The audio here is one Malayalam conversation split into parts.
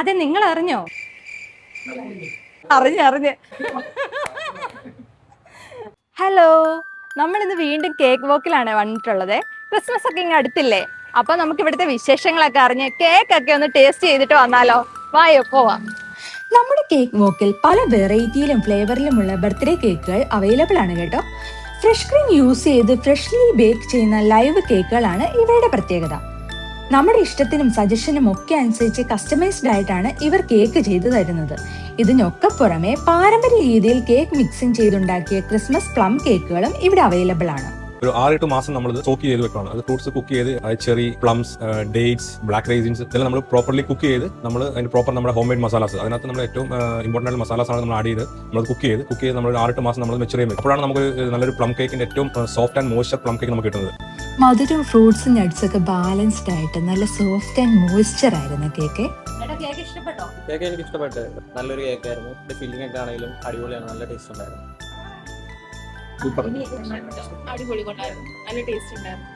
അതെ നിങ്ങൾ അറിഞ്ഞോ അറിഞ്ഞ്. അറിഞ്ഞ് ഹലോ നമ്മളിന്ന് വീണ്ടും കേക്ക് വോക്കിലാണ് വന്നിട്ടുള്ളത്. ക്രിസ്മസ് ഒക്കെ ഇങ്ങ് അടുത്തില്ലേ? അപ്പൊ നമുക്ക് ഇവിടുത്തെ വിശേഷങ്ങളൊക്കെ അറിഞ്ഞ് കേക്ക് ഒക്കെ ഒന്ന് ടേസ്റ്റ് ചെയ്തിട്ട് വന്നാലോ? വായോ പോവാ. നമ്മുടെ കേക്ക് വോക്കിൽ പല വെറൈറ്റിയിലും ഫ്ലേവറിലുമുള്ള ബർത്ത്ഡേ കേക്കുകൾ അവൈലബിൾ ആണ് കേട്ടോ. ഫ്രഷ് ക്രീം യൂസ് ചെയ്ത് ഫ്രഷ്ലി ബേക്ക് ചെയ്യുന്ന ലൈവ് കേക്കുകളാണ് ഇവയുടെ പ്രത്യേകത. നമ്മുടെ ഇഷ്ടത്തിനും സജഷനും ഒക്കെ അനുസരിച്ച് കസ്റ്റമൈസ്ഡ് ആയിട്ടാണ് ഇവർ കേക്ക് ചെയ്തു തരുന്നത്. ഇതിനൊക്കെ പുറമെ പാരമ്പര്യ രീതിയിൽ കേക്ക് മിക്സിംഗ് ചെയ്തുണ്ടാക്കിയ ക്രിസ്മസ് പ്ലം കേക്കുകളും ഇവിടെ അവൈലബിൾ ആണ്. ഒരു ആറെട്ട് മാസം നമ്മൾ സോക്ക് ചെയ്ത് വെക്കണം. അത് ഫ്രൂട്ട്സ് കുക്ക് ചെയ്ത് cherry plums dates black raisins ഇതെല്ലാം നമ്മൾ പ്രോപ്പർലി കുക്ക് ചെയ്ത് നമ്മൾ അതിന്റെ പ്രോപ്പർ നമ്മുടെ ഹോം മെയ്ഡ് മസാലാസ് അതിനകത്ത് നമ്മൾ ഏറ്റവും ഇമ്പോർട്ടന്റ് ആയിട്ട് മസാലാസ് ആണ് നമ്മൾ ആഡ് ചെയ്ത് നമ്മൾ കുക്ക് ചെയ്ത്. കുക്ക് ചെയ്ത് നമ്മൾ ആറെട്ട് മാസം നമ്മൾ മെച്ചറിയും ചെയ്യുമ്പോൾ അപ്പോഴാണ് നമുക്ക് നല്ലൊരു പ്ലം കേക്കിന്റെ ഏറ്റവും soft and moisture plum cake നമുക്ക് കിട്ടുന്നത്. മധുരം ഫ്രൂട്ട്സും നട്ട്സൊക്കെ ബാലൻസ്ഡ് ആയിട്ട് നല്ല സോഫ്റ്റ് ആൻഡ് മോയ്സ്ചർ ആയിരുന്നു കേക്ക് കേക്ക് ഇഷ്ടപ്പെട്ടോ? കേക്ക് എനിക്ക് ഇഷ്ടപ്പെട്ടു. നല്ലൊരു കേക്ക് ആയിരുന്നു. ഇതിന്റെ ഫില്ലിംഗ് ഒക്കെ ആണെങ്കിലും അടിപൊളിയാണ്. നല്ല ടേസ്റ്റ് ഉണ്ടായിരുന്നു. അടിപൊളി കൊണ്ടായിരുന്നു. നല്ല ടേസ്റ്റ് ഉണ്ടായിരുന്നു.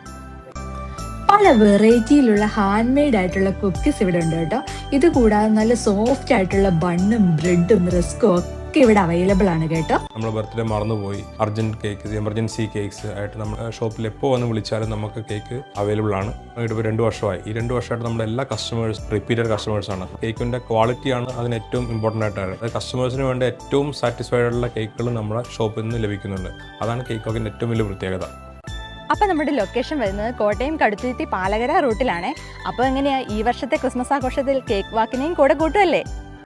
പല വെറൈറ്റിയിലുള്ള ഹാൻഡ് മെയ്ഡ് ആയിട്ടുള്ള കുക്കീസ് ഇവിടെ ഉണ്ട് കേട്ടോ. ഇത് കൂടാതെ നല്ല സോഫ്റ്റ് ആയിട്ടുള്ള ബണ്ണും ബ്രെഡും റിസ്കും ഒക്കെ ഇവിടെ അവൈലബിൾ ആണ് കേട്ടോ. നമ്മൾ ബർത്ത്ഡേ മറന്നുപോയി. അർജന്റ് കേക്ക് എമർജൻസി കേക്ക്സ് ആയിട്ട് നമ്മൾ ഷോപ്പിൽ എപ്പോ വന്ന് വിളിച്ചാലും നമുക്ക് കേക്ക് അവൈലബിൾ ആണ്. ഇപ്പോൾ രണ്ട് വർഷമായി. ഈ രണ്ട് വർഷമായിട്ട് നമ്മുടെ എല്ലാ കസ്റ്റമേഴ്സ് റിപ്പീറ്റഡ് കസ്റ്റമേഴ്സ് ആണ്. കേക്കിന്റെ ക്വാളിറ്റി ആണ് അതിന് ഏറ്റവും ഇമ്പോർട്ടന്റ് ആയിട്ടുള്ളത് അത് കസ്റ്റമേഴ്സിന് വേണ്ട ഏറ്റവും സാറ്റിസ്ഫൈഡ് ആയിട്ടുള്ള കേക്കുകൾ നമ്മുടെ ഷോപ്പിൽ നിന്ന് ലഭിക്കുന്നുണ്ട്. അതാണ് കേക്ക് ഏറ്റവും വലിയ പ്രത്യേകത. അപ്പൊ നമ്മുടെ ലൊക്കേഷൻ വരുന്നത് കോട്ടയം കടുത്തുരുത്തി പാലകര റൂട്ടിലാണ്. അപ്പോൾ എങ്ങനെയാണ് ഈ വർഷത്തെ ക്രിസ്മസ് ആഘോഷത്തിൽ കേക്ക് വാക്കിനെയും കൂടെ കൂട്ടുമല്ലേ